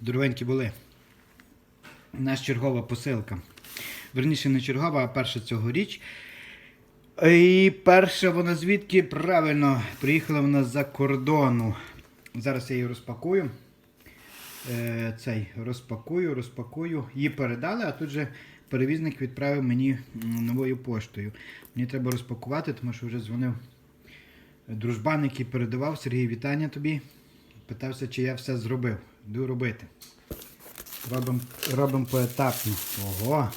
Здоровенькі були. У нас чергова посилка. Верніше не чергова, а перша цьогоріч. І перша вона звідки правильно приїхала вона з-за кордону. Зараз я її розпакую. Е, цей розпакую, розпакую. Її передали, а тут же перевізник відправив мені новою поштою. Мені треба розпакувати, тому що вже дзвонив дружбан, який передавав. Сергій, вітання тобі. Питався, чи я все зробив. Йду робити. Робимо робим поетапно. Ого!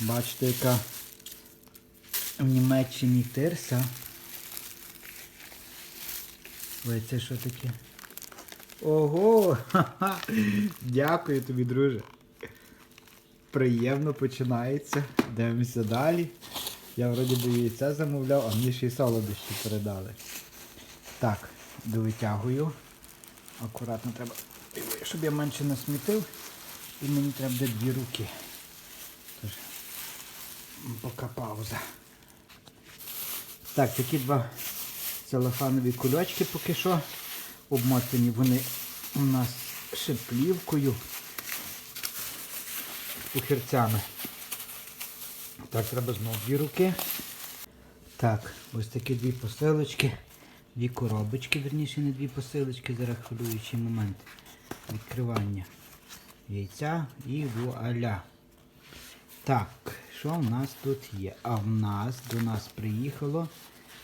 Бачите, яка в Німеччині тирса. Ой, це що таке? Ого! Дякую тобі, друже. Приємно починається. Дивимося далі. Я вроді би яйця замовляв, а мені ще й солодощі передали. Так, довитягую. Акуратно треба, щоб я менше насмітив. І мені треба буде дві руки. Тож, поки пауза. Так, такі два целофанові кульочки поки що. Обмотані вони у нас шиплівкою пухірцями. Так, треба знову дві руки. Так, ось такі дві посилочки. Дві коробочки, верніше не дві посилочки, зараз хвилюючий момент відкривання яйця і вуаля. Так, що в нас тут є? А в нас до нас приїхало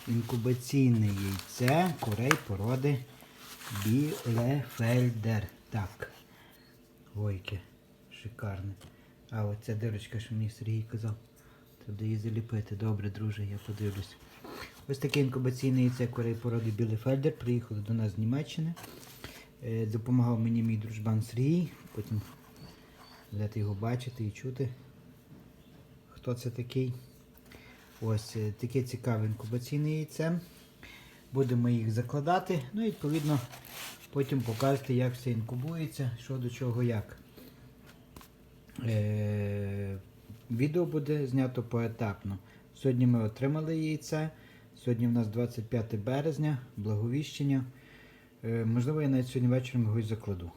інкубаційне яйце курей породи Білефельдер. Так. Ой, яке шикарне. А оця дирочка, що мені Сергій казав. Треба її заліпити. Добре, друже, я подивлюсь. Ось таке інкубаційне яйце курей породи Білефельдер. Приїхало до нас з Німеччини. Е, Допомагав мені мій дружбан Сергій. Потім будете його бачити і чути. Хто це такий? Ось е, таке цікаве інкубаційне яйце. Будемо їх закладати. Ну і відповідно потім покажете, як все інкубується, що до чого як. Е, відео буде знято поетапно. Сьогодні ми отримали яйце. Сьогодні в нас 25 березня, благовіщення. Е, можливо, я навіть сьогодні вечором його і закладу.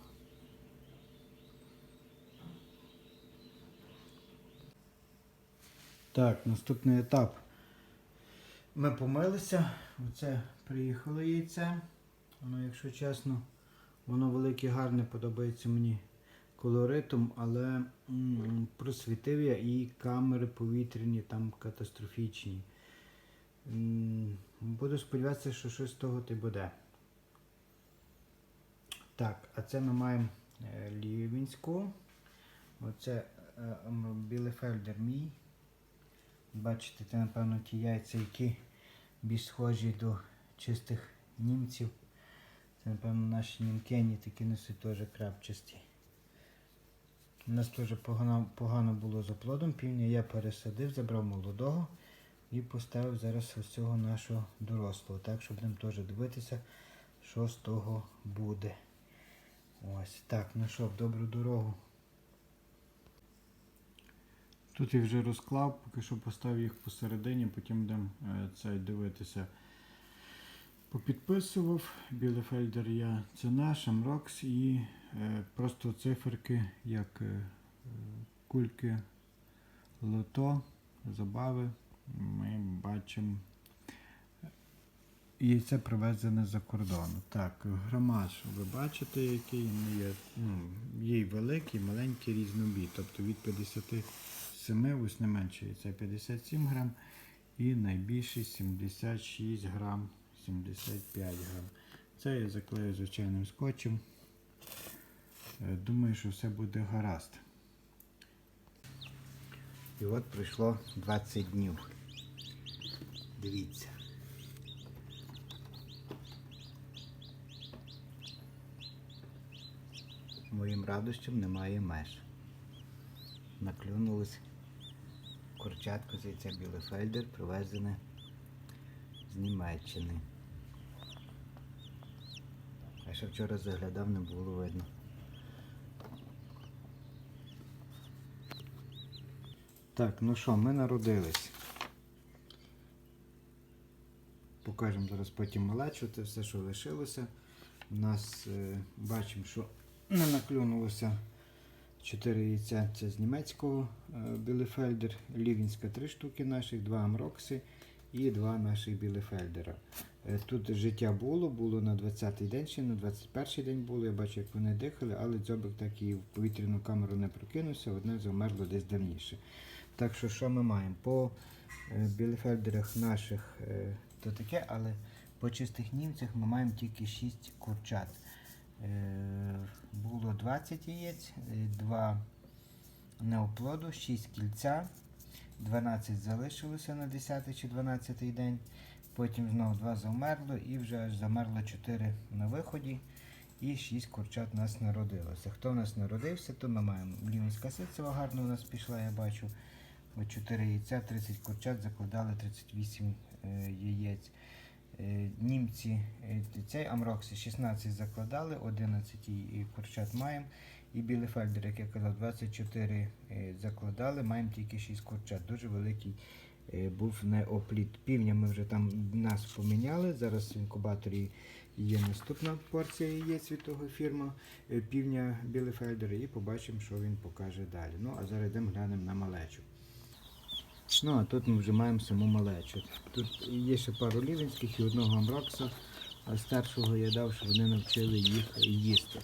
Так, наступний етап. Ми помилися. Оце приїхало яйце. Воно, якщо чесно, воно велике, гарне, подобається мені колоритом, але м, просвітив я і камери повітряні там катастрофічні. М, Буду сподіватися, що щось з того ти буде. Так, а це ми маємо е, Лівінську. Оце е, Білефельдер мій. Бачите, це, напевно, ті яйця, які більш схожі до чистих німців. Це, напевно, наші німкені такі несуть теж крапчасті. У нас теж погано, погано було з оплодом півня. Я пересадив, забрав молодого і поставив зараз ось цього нашого дорослого. Так, щоб будемо теж дивитися, що з того буде. Ось так, ну що, добру дорогу. Тут я вже розклав, поки що поставив їх посередині, потім будемо е, цей дивитися. Попідписував Білефельдер я це наш, Амрокс і е, просто циферки, як е, кульки лото, забави. Ми бачимо. Яйце привезене за кордону. Так, грамаж, ви бачите, який він є. Ну, є великий, маленький різнобій. Тобто від 57, ось не менше яйця 57 грам і найбільший 76 грам, 75 грам. Це я заклею звичайним скотчем. Е, Думаю, що все буде гаразд. І от пройшло 20 днів. Дивіться. Моїм радощам немає меж. Наклюнулось курчатко з яйця Білефельдер, привезене з Німеччини. А ще вчора заглядав, не було видно. Так, ну що, ми народились. Покажемо зараз потім малечу, це все, що лишилося. У нас е, бачимо, що не наклюнулося 4 яйця. Це з німецького е, Білефельдер, Лівінська 3 штуки наших, 2 Амрокси і 2 наших Білефельдера. Е, Тут життя було, було на 20-й день, ще на 21-й день було. Я бачу, як вони дихали, але дзьобик так і в повітряну камеру не прокинувся, одне замерло десь давніше. Так що, що ми маємо? По е, білефельдерах наших то таке, але по чистих німцях ми маємо тільки 6 курчат. Е, Було 20 яєць, 2 неоплоду, 6 кільця, 12 залишилося на 10 чи 12 день. Потім знову 2 завмерло і вже аж замерло 4 на виході. І 6 курчат у нас народилося. Хто у нас народився, то ми маємо Лівінська сицева гарно у нас пішла, я бачу. 4 яйця, 30 курчат, закладали 38 е, яєць. Е, Німці, е, цей Амроксі 16 закладали, 11 і курчат маємо. І Білефельдер, як я казав, 24 е, закладали, маємо тільки 6 курчат. Дуже великий був неопліт. Півня ми вже там нас поміняли. Зараз в інкубаторі є наступна порція яєць від того фірма півня Білефельдера і побачимо, що він покаже далі. Ну, а зараз йдемо глянемо на малечу. Ну, а тут ми вже маємо саму малечу. Тут є ще пару лівенських і одного амрокса, а старшого я дав, щоб вони навчили їх їсти.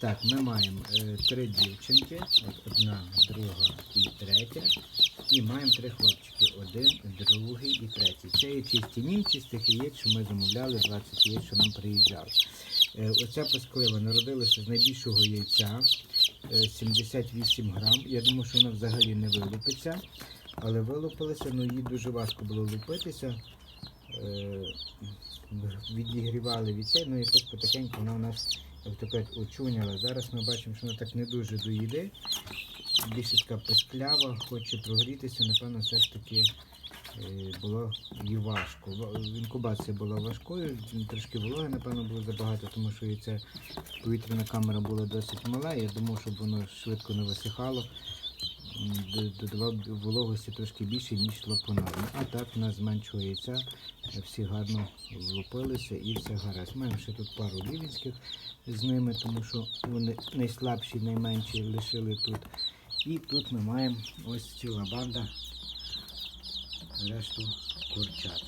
Так, ми маємо е, три дівчинки, одна, друга і третя. І маємо три хлопчики. Один, другий і третій. Це є чисті німці з тих яєць, що ми замовляли, 20 яєць, що нам приїжджали. Е, Оця пасклива народилася з найбільшого яйця, е, 78 грам. Я думаю, що вона взагалі не вилупиться, але вилупилася, ну їй дуже важко було лупитися. Е, Відігрівали від цей, ну якось потихеньку вона у нас кажуть, очуняла. Зараз ми бачимо, що вона так не дуже доїде. Більше така писклява, хоче прогрітися, напевно, все ж таки е, було їй важко. Інкубація була важкою, трошки вологи, напевно, було забагато, тому що і ця повітряна камера була досить мала. Я думав, щоб воно швидко не висихало. Додавав вологості трошки більше, ніж по нормі. А так у нас зменшує яйця, всі гарно влупилися і все гаразд. Маємо ще тут пару лівінських з ними, тому що вони найслабші, найменші лишили тут. І тут ми маємо ось ціла банда решту курчат.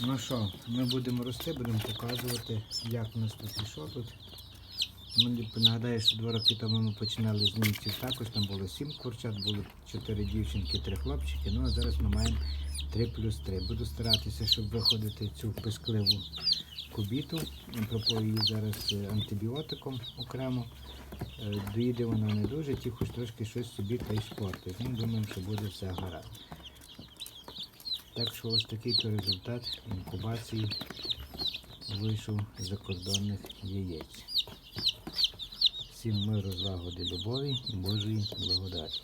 Ну що, ми будемо рости, будемо показувати, як у нас тут що тут. Мені нагадаю, що два роки тому ми починали з німців також, там було сім курчат, було чотири дівчинки, три хлопчики. Ну а зараз ми маємо 3 плюс 3. Буду старатися, щоб виходити цю пискливу кубіту. Пропою її зараз е, антибіотиком окремо. Е, Доїде вона не дуже, ті хоч трошки щось собі та й спортить. Ну, думаємо, що буде все гаразд. Так що ось такий то результат інкубації вийшов закордонних яєць. Всім миру, злагоди, любові і Божої благодаті.